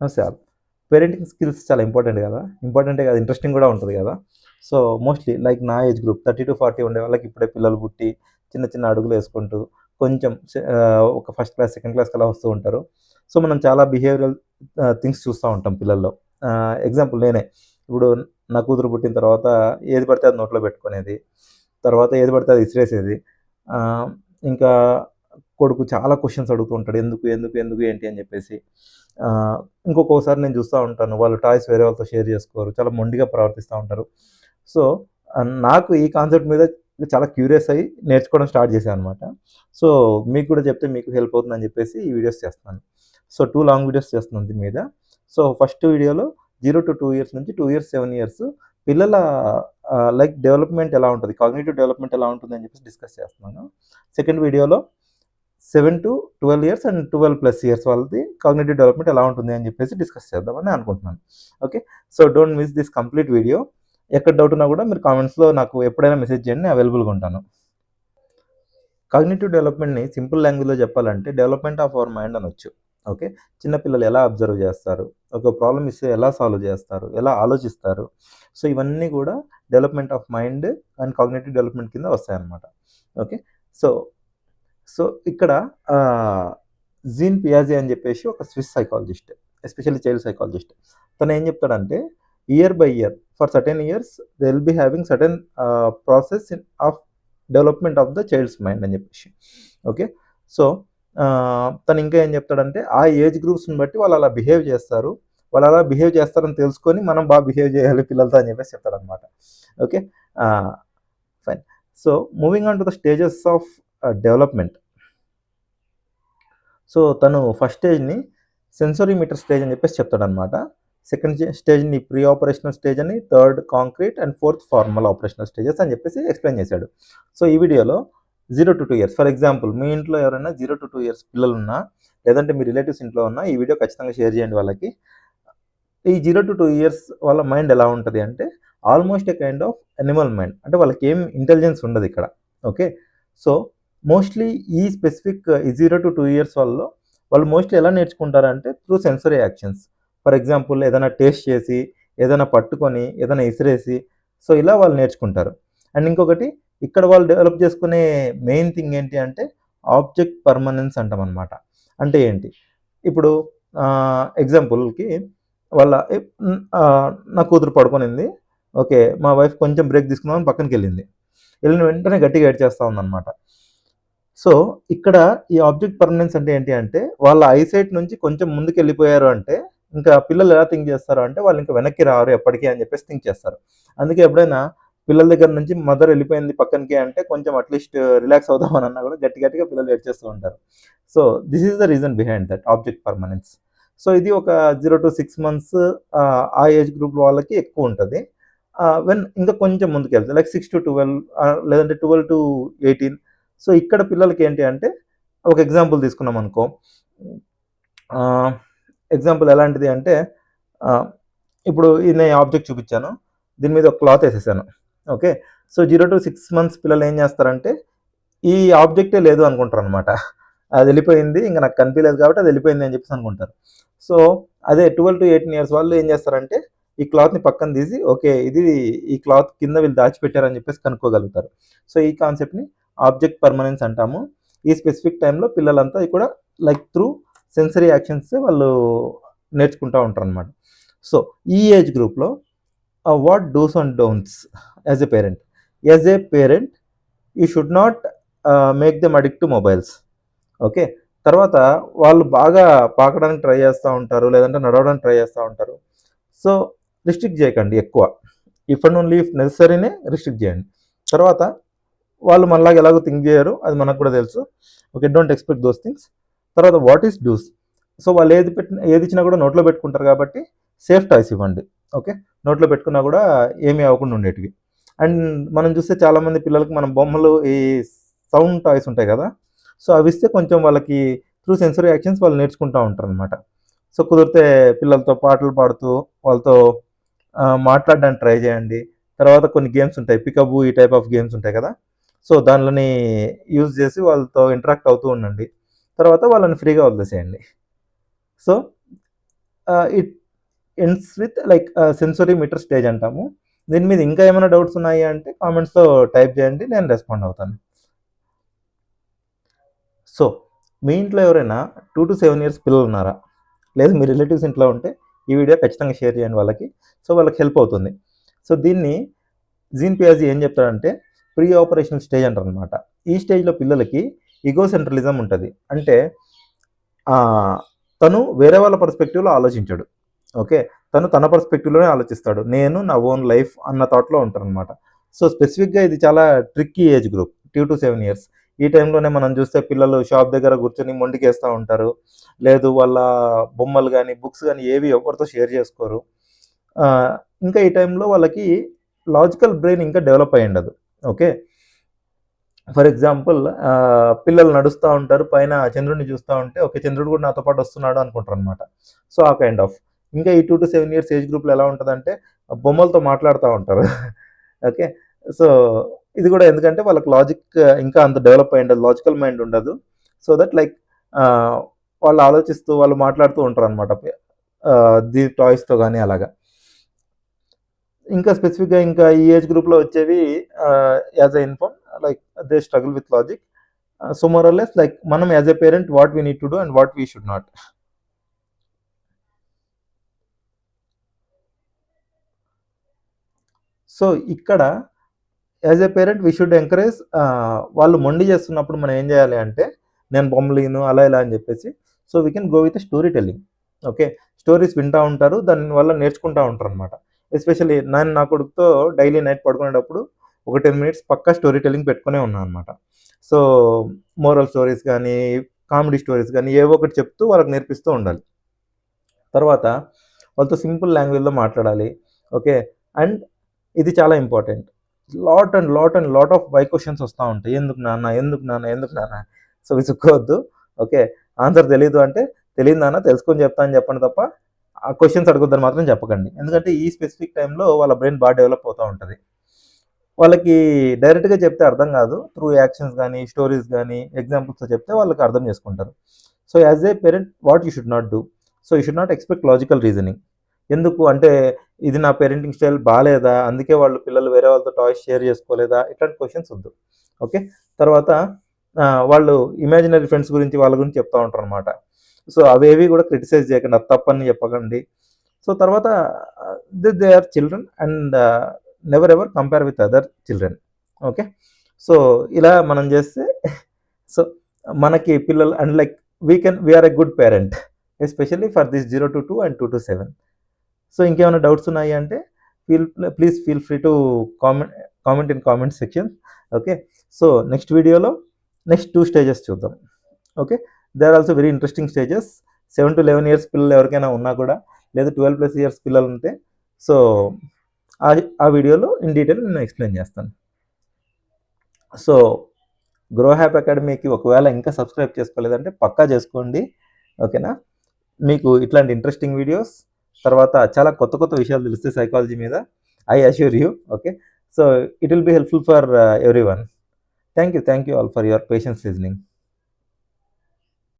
నమస్తే parenting skills చాలా important కదా. ఇంపార్టెంటే కదా ఇంట్రెస్టింగ్ కూడా ఉంటుంది కదా. సో మోస్ట్లీ లైక్ నా age group thirty to forty ఉండే వాళ్ళకి ఇప్పుడే పిల్లలు పుట్టి చిన్న చిన్న అడుగులు వేసుకుంటూ కొంచెం ఒక ఫస్ట్ క్లాస్ సెకండ్ క్లాస్ అలా వస్తూ ఉంటారు. సో మనం చాలా బిహేవియరల్ థింగ్స్ చూస్తూ ఉంటాం పిల్లల్లో. ఎగ్జాంపుల్ నేనే. ఇప్పుడు నా కూతురు పుట్టిన తర్వాత ఏది పడితే అది నోట్లో పెట్టుకునేది. తర్వాత ఏది పడితే అది ఇసిరేసేది. ఇంకా కొడుకు చాలా క్వశ్చన్స్ అడుగుతూ ఉంటాడు ఎందుకు ఎందుకు ఎందుకు ఏంటి అని చెప్పేసి. ఇంకొకసారి నేను చూస్తూ ఉంటాను. వాళ్ళు టాయ్స్ వేరే వాళ్ళతో షేర్ చేసుకోరు. చాలా మొండిగా ప్రవర్తిస్తూ ఉంటారు. సో నాకు ఈ కాన్సెప్ట్ మీద చాలా క్యూరియస్ అయ్యి నేర్చుకోవడం స్టార్ట్ చేశాను అనమాట సో మీకు కూడా చెప్తే మీకు హెల్ప్ అవుతుందని చెప్పేసి ఈ వీడియోస్ చేస్తున్నాను. సో టూ లాంగ్ వీడియోస్ చేస్తున్నాను దీని మీద. సో ఫస్ట్ వీడియోలో జీరో టు టూ ఇయర్స్ నుంచి టూ ఇయర్స్ సెవెన్ ఇయర్స్ పిల్లల లైక్ డెవలప్మెంట్ ఎలా ఉంటుంది? కాగ్నేటివ్ డెవలప్మెంట్ ఎలా ఉంటుంది అని చెప్పేసి డిస్కస్ చేస్తున్నాను. సెకండ్ వీడియోలో seven to twelve years and twelve plus years వాళ్ళది కాగ్నేటివ్ డెవలప్మెంట్ ఎలా ఉంటుంది అని చెప్పేసి డిస్కస్ చేద్దామని అనుకుంటున్నాను. Okay? So don't miss this complete video. ఎక్కడ డౌట్ ఉన్నా కూడా మీరు కామెంట్స్లో నాకు ఎప్పుడైనా మెసేజ్ చేయండి అవైలబుల్గా ఉంటాను. కాగ్నేటివ్ డెవలప్మెంట్ని సింపుల్ లాంగ్వేజ్లో చెప్పాలంటే డెవలప్మెంట్ ఆఫ్ అవర్ మైండ్ అనొచ్చు. ఓకే? చిన్నపిల్లలు ఎలా అబ్జర్వ్ చేస్తారు? ఒక ప్రాబ్లమ్ ఇస్తే ఎలా సాల్వ్ చేస్తారు? ఎలా ఆలోచిస్తారు? సో ఇవన్నీ కూడా development of mind and cognitive development కింద వస్తాయన్నమాట. ఓకే? సో సో ఇక్కడ జీన్ పియాజీ అని చెప్పేసి ఒక Swiss psychologist especially child psychologist. తను ఏం చెప్తాడంటే year by year for certain years they will be having certain process in of development of the child's mind అని చెప్పేసి. ఓకే? సో తను ఇంకా ఏం చెప్తాడంటే ఆ ఏజ్ గ్రూప్స్ని బట్టి వాళ్ళు అలా బిహేవ్ చేస్తారు. వాళ్ళు అలా బిహేవ్ చేస్తారని తెలుసుకొని మనం బాగా బిహేవ్ చేయాలి పిల్లలతో అని చెప్పేసి చెప్తాడనమాట okay? Fine. So moving on to the stages of development so తను ఫస్ట్ స్టేజ్ని సెన్సరీ మీటర్ స్టేజ్ అని చెప్పేసి చెప్తాడనమాట సెకండ్ స్టేజ్ని ప్రీ ఆపరేషనల్ స్టేజ్ అని third concrete and fourth formal operational stages అని చెప్పేసి ఎక్స్ప్లెయిన్ చేశాడు. సో ఈ వీడియోలో zero to two years for example మీ ఇంట్లో ఎవరైనా జీరో టు టూ ఇయర్స్ పిల్లలు ఉన్నా లేదంటే మీ రిలేటివ్స్ ఇంట్లో ఉన్నా ఈ వీడియో ఖచ్చితంగా షేర్ చేయండి వాళ్ళకి. ఈ జీరో టు టూ ఇయర్స్ వాళ్ళ మైండ్ ఎలా ఉంటుంది అంటే almost a kind of animal mind అంటే వాళ్ళకి ఏం ఇంటెలిజెన్స్ ఉండదు ఇక్కడ. ఓకే సో మోస్ట్లీ ఈ స్పెసిఫిక్ uh, ఈ జీరో టు టూ ఇయర్స్ వల్ల వాళ్ళు మోస్ట్లీ ఎలా నేర్చుకుంటారంటే through sensory actions for example ఏదైనా టేస్ట్ చేసి ఏదైనా పట్టుకొని ఏదైనా ఇసిరేసి సో ఇలా వాళ్ళు నేర్చుకుంటారు. అండ్ ఇంకొకటి ఇక్కడ వాళ్ళు డెవలప్ చేసుకునే మెయిన్ థింగ్ ఏంటి అంటే ఆబ్జెక్ట్ పర్మనెన్స్ అంటాం అనమాట అంటే ఏంటి? ఇప్పుడు ఎగ్జాంపుల్కి వాళ్ళ నా కూతురు పడుకొనింది. ఓకే మా వైఫ్ కొంచెం బ్రేక్ తీసుకుందామని పక్కనకి వెళ్ళింది వెళ్ళిన వెంటనే గట్టిగా ఏడ్ చేస్తూ ఉందన్నమాట. సో ఇక్కడ ఈ ఆబ్జెక్ట్ పర్మనెన్స్ అంటే ఏంటి అంటే వాళ్ళ ఐసైట్ నుంచి కొంచెం ముందుకు వెళ్ళిపోయారు అంటే ఇంకా పిల్లలు ఎలా థింక్ చేస్తారు అంటే వాళ్ళు ఇంకా వెనక్కి రారు ఎప్పటికీ అని చెప్పేసి థింక్ చేస్తారు. అందుకే ఎప్పుడైనా పిల్లల దగ్గర నుంచి మదర్ వెళ్ళిపోయింది పక్కనకి అంటే కొంచెం అట్లీస్ట్ రిలాక్స్ అవుదామని అన్నా కూడా గట్టి గట్టిగా పిల్లలు ఏడ్ చేస్తూ ఉంటారు. So this is the reason behind that object permanence. So ఇది ఒక జీరో టు సిక్స్ మంత్స్ ఆ ఏజ్ గ్రూప్ వాళ్ళకి ఎక్కువ ఉంటుంది. వెన్ ఇంకా కొంచెం ముందుకు వెళ్తుంది లైక్ సిక్స్ టు ట్వెల్వ్ లేదంటే ట్వెల్వ్ టు ఎయిటీన్ సో ఇక్కడ పిల్లలకి ఏంటి అంటే ఒక ఎగ్జాంపుల్ తీసుకున్నాం అనుకో. ఎగ్జాంపుల్ ఎలాంటిది అంటే ఇప్పుడు నేను ఆబ్జెక్ట్ చూపించాను. దీని మీద ఒక క్లాత్ వేసేసాను. Okay? So zero to six months పిల్లలు ఏం చేస్తారంటే ఈ ఆబ్జెక్టే లేదు అనుకుంటారు అనమాట అది వెళ్ళిపోయింది ఇంకా నాకు కనిపించలేదు కాబట్టి అది వెళ్ళిపోయింది అని చెప్పేసి అనుకుంటారు. సో అదే ట్వెల్వ్ టు ఎయిటీన్ ఇయర్స్ వాళ్ళు ఏం చేస్తారంటే ఈ క్లాత్ని పక్కన తీసి ఓకే ఇది ఈ క్లాత్ కింద వీళ్ళు దాచిపెట్టారని చెప్పేసి కనుక్కోగలుగుతారు. సో ఈ కాన్సెప్ట్ని ఆబ్జెక్ట్ పర్మనెన్స్ అంటాము. ఈ స్పెసిఫిక్ టైంలో పిల్లలంతా కూడా లైక్ త్రూ సెన్సరీ యాక్షన్స్ వాళ్ళు నేర్చుకుంటూ ఉంటారు అనమాట సో ఈ ఏజ్ గ్రూప్లో what dos and don'ts as a parent as a parent you should not make them addict to mobiles okay తర్వాత వాళ్ళు బాగా పాకడానికి ట్రై చేస్తూ ఉంటారు లేదంటే నడవడానికి ట్రై చేస్తూ ఉంటారు. సో రిస్ట్రిక్ట్ చేయకండి ఎక్కువ. ఇఫ్ అండ్ ఓన్లీ ఇఫ్ నెసరీనే రిస్ట్రిక్ట్ చేయండి. తర్వాత వాళ్ళు మనలాగా ఎలాగో థింక్ చేయరు అది మనకు కూడా తెలుసు. Okay don't expect those things తర్వాత వాట్ ఈస్ డూస్ సో వాళ్ళు ఏది పెట్టిన ఏది ఇచ్చినా కూడా నోట్లో పెట్టుకుంటారు కాబట్టి సేఫ్ టాయ్స్ ఇవ్వండి. ఓకే నోట్లో పెట్టుకున్నా కూడా ఏమీ అవ్వకుండా ఉండేటివి. అండ్ మనం చూస్తే చాలామంది పిల్లలకి మన బొమ్మలు ఈ సౌండ్ టాయ్స్ ఉంటాయి కదా? సో అవి ఇస్తే కొంచెం వాళ్ళకి త్రూ సెన్సరీ యాక్షన్స్ వాళ్ళు నేర్చుకుంటూ ఉంటారు అనమాట సో కుదిరితే పిల్లలతో పాటలు పాడుతూ వాళ్ళతో మాట్లాడడానికి ట్రై చేయండి. తర్వాత కొన్ని గేమ్స్ ఉంటాయి. పికబు ఈ టైప్ ఆఫ్ గేమ్స్ ఉంటాయి కదా? సో దానిలోని యూజ్ చేసి వాళ్ళతో ఇంటరాక్ట్ అవుతూ ఉండండి. తర్వాత వాళ్ళని ఫ్రీగా వదిలేసేయండి. So it ends with like sensory meter stage అంటాము. దీని మీద ఇంకా ఏమైనా డౌట్స్ ఉన్నాయి అంటే కామెంట్స్లో టైప్ చేయండి నేను రెస్పాండ్ అవుతాను. సో మీ ఇంట్లో ఎవరైనా టూ టు సెవెన్ ఇయర్స్ పిల్లలు ఉన్నారా? లేదు మీ రిలేటివ్స్ ఇంట్లో ఉంటే ఈ వీడియో ఖచ్చితంగా షేర్ చేయండి వాళ్ళకి. సో వాళ్ళకి హెల్ప్ అవుతుంది. సో దీన్ని జీన్ పియాజీ ఏం చెప్తాడంటే ప్రీ ఆపరేషనల్ స్టేజ్ అంటారు అనమాట ఈ స్టేజ్లో పిల్లలకి ఈగో సెంట్రలిజం ఉంటుంది. అంటే తను వేరే వాళ్ళ పర్స్పెక్టివ్లో ఆలోచించాడు. ఓకే? తను తన పర్స్పెక్టివ్లోనే ఆలోచిస్తాడు. నేను నా ఓన్ లైఫ్ అన్న థాట్లో ఉంటారనమాట సో స్పెసిఫిక్గా ఇది చాలా tricky age group two to seven years ఈ టైంలోనే మనం చూస్తే పిల్లలు షాప్ దగ్గర కూర్చొని మొండికేస్తూ ఉంటారు. లేదు వాళ్ళ బొమ్మలు కానీ బుక్స్ కానీ ఏవి ఎవరితో షేర్ చేసుకోరు. ఇంకా ఈ టైంలో వాళ్ళకి లాజికల్ బ్రెయిన్ ఇంకా డెవలప్ అయ్యి ఉండదు ఓకే? ఫర్ ఎగ్జాంపుల్ పిల్లలు నడుస్తూ ఉంటారు పైన చంద్రుడిని చూస్తూ ఉంటే ఓకే చంద్రుడు కూడా నాతో పాటు వస్తున్నాడు అనుకుంటారు అనమాట సో ఆ కైండ్ ఆఫ్ ఇంకా ఈ two to seven years age గ్రూప్లో ఎలా ఉంటుందంటే బొమ్మలతో మాట్లాడుతూ ఉంటారు. ఓకే? సో ఇది కూడా ఎందుకంటే వాళ్ళకి లాజిక్ ఇంకా అంత డెవలప్ అయ్యి ఉండదు లాజికల్ మైండ్ ఉండదు. సో దట్ లైక్ వాళ్ళు ఆలోచిస్తూ వాళ్ళు మాట్లాడుతూ ఉంటారు అనమాట ది టాయ్స్తో కానీ అలాగా. ఇంకా స్పెసిఫిక్గా ఇంకా ఈ ఏజ్ గ్రూప్లో వచ్చేవి as a inform like they struggle with logic so morals like మనం as a parent what we need to do and what we should not so ఇక్కడ as a parent we should encourage వాళ్ళు మొండి చేస్తున్నప్పుడు మనం ఏం చేయాలి అంటే నేను బొమ్మలీను అలా ఇలా అని చెప్పేసి so we can go with story telling okay stories వింటూ ఉంటారు దానివల్ల నేర్చుకుంటూ ఉంటారు అనమాట ఎస్పెషల్లీ నేను నా కొడుకుతో డైలీ నైట్ పడుకునేటప్పుడు ఒక టెన్ మినిట్స్ పక్కా స్టోరీ టెల్లింగ్ పెట్టుకునే ఉన్నాను అనమాట సో మోరల్ స్టోరీస్ కానీ కామెడీ స్టోరీస్ కానీ ఏవో ఒకటి చెప్తూ వాళ్ళకి నేర్పిస్తూ ఉండాలి. తర్వాత వాళ్ళతో సింపుల్ లాంగ్వేజ్లో మాట్లాడాలి. ఓకే? అండ్ ఇది చాలా important. Lot and lot and lot of why questions వస్తూ ఉంటాయి. ఎందుకు నాన్న? ఎందుకు నాన్న? ఎందుకు నాన్న? సో విసుక్కోవద్దు. ఓకే? ఆన్సర్ తెలీదు అంటే తెలియదు నాన్న తెలుసుకొని చెప్తా అని చెప్పండి తప్ప క్వశ్చన్స్ అడగొద్దని మాత్రం చెప్పకండి. ఎందుకంటే ఈ స్పెసిఫిక్ టైంలో వాళ్ళ బ్రెయిన్ బాగా డెవలప్ అవుతూ ఉంటుంది. వాళ్ళకి డైరెక్ట్గా చెప్తే అర్థం కాదు. త్రూ యాక్షన్స్ కానీ స్టోరీస్ కానీ ఎగ్జాంపుల్స్తో చెప్తే వాళ్ళకి అర్థం చేసుకుంటారు. So as a parent what you should not do so you should not expect logical reasoning ఎందుకు? అంటే ఇది నా పేరెంటింగ్ స్టైల్ బాగాలేదా అందుకే వాళ్ళు పిల్లలు వేరే వాళ్ళతో టాయ్స్ షేర్ చేసుకోలేదా? ఇట్లాంటి క్వశ్చన్స్ వద్దు. ఓకే తర్వాత వాళ్ళు ఇమాజినరీ ఫ్రెండ్స్ గురించి వాళ్ళ గురించి చెప్తూ ఉంటారు అనమాట సో అవేవి కూడా క్రిటిసైజ్ చేయకండి అది తప్పని చెప్పకండి. సో తర్వాత they are children and never ever compare with other children okay so ఇలా మనం చేస్తే సో మనకి పిల్లలు and like we can we are a good parent especially for this zero to two and two to seven so ఇంకేమైనా doubts ఉన్నాయి అంటే feel please feel free to comment comment in comment section okay so next వీడియోలో next two stages చూద్దాం. Okay they are also very interesting stages seven to eleven years పిల్లలు ఎవరికైనా ఉన్నా కూడా లేదా ట్వెల్వ్ ప్లస్ ఇయర్స్ పిల్లలు ఉంటే సో ఆ వీడియోలో ఇన్ డీటెయిల్ నేను ఎక్స్ప్లెయిన్ చేస్తాను. సో గ్రో హ్యాప్ అకాడమీకి ఒకవేళ ఇంకా సబ్స్క్రైబ్ చేసుకోలేదంటే పక్కా చేసుకోండి. ఓకేనా? మీకు ఇట్లాంటి ఇంట్రెస్టింగ్ వీడియోస్ తర్వాత చాలా కొత్త కొత్త విషయాలు తెలుస్తాయి సైకాలజీ మీద I assure you okay? So it will be helpful for everyone thank you thank you all for your patience listening